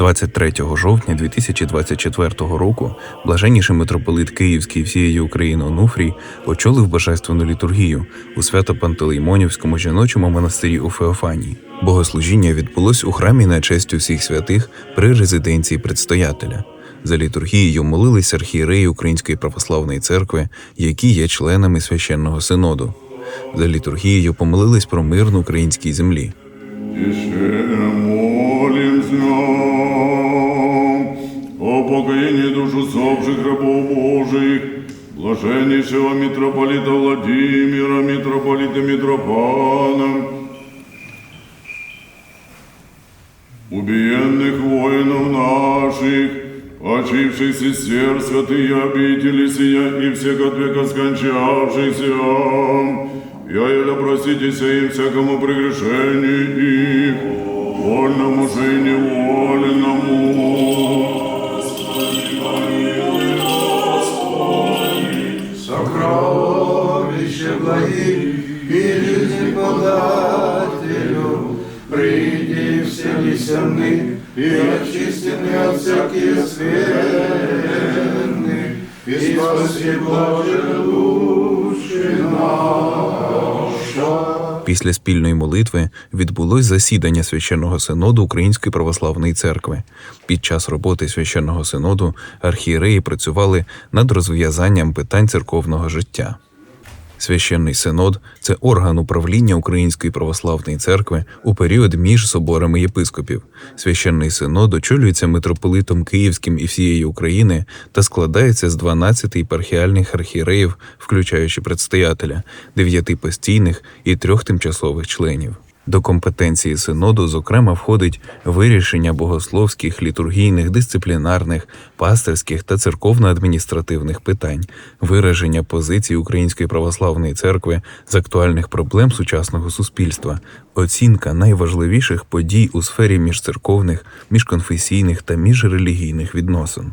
23 жовтня 2024 року блаженніший митрополит Київський всієї України Онуфрій очолив божественну літургію у Свято-Пантелеймонівському жіночому монастирі у Феофанії. Богослужіння відбулось у храмі на честь усіх святих при резиденції предстоятеля. За літургією молились архієреї Української православної церкви, які є членами священного синоду. За літургією помолились про мир на українській землі. Еще молимся усопших рабов Божиих, блаженнейшего митрополита Владимира, митрополита Митрофана, убиенных воинов наших, очивших сестер, святые обители сия и всех от века скончавшихся, я еле проститеся им всякому прегрешению их, вольному же и невольному. Сокровище благих и жизни подателю, приди вселися ны и очисти от всяких скверны, и спаси Боже души наша. Після спільної молитви відбулось засідання священного синоду Української православної церкви. Під час роботи священного синоду архієреї працювали над розв'язанням питань церковного життя. Священний синод це орган управління Української православної церкви у період між соборами єпископів. Священний синод очолюється митрополитом Київським і всієї України та складається з 12 єпархіальних архіреїв, включаючи предстоятеля, 9 постійних і трьох тимчасових членів. До компетенції синоду, зокрема, входить вирішення богословських, літургійних, дисциплінарних, пастирських та церковно-адміністративних питань, вираження позицій Української православної церкви з актуальних проблем сучасного суспільства, оцінка найважливіших подій у сфері міжцерковних, міжконфесійних та міжрелігійних відносин.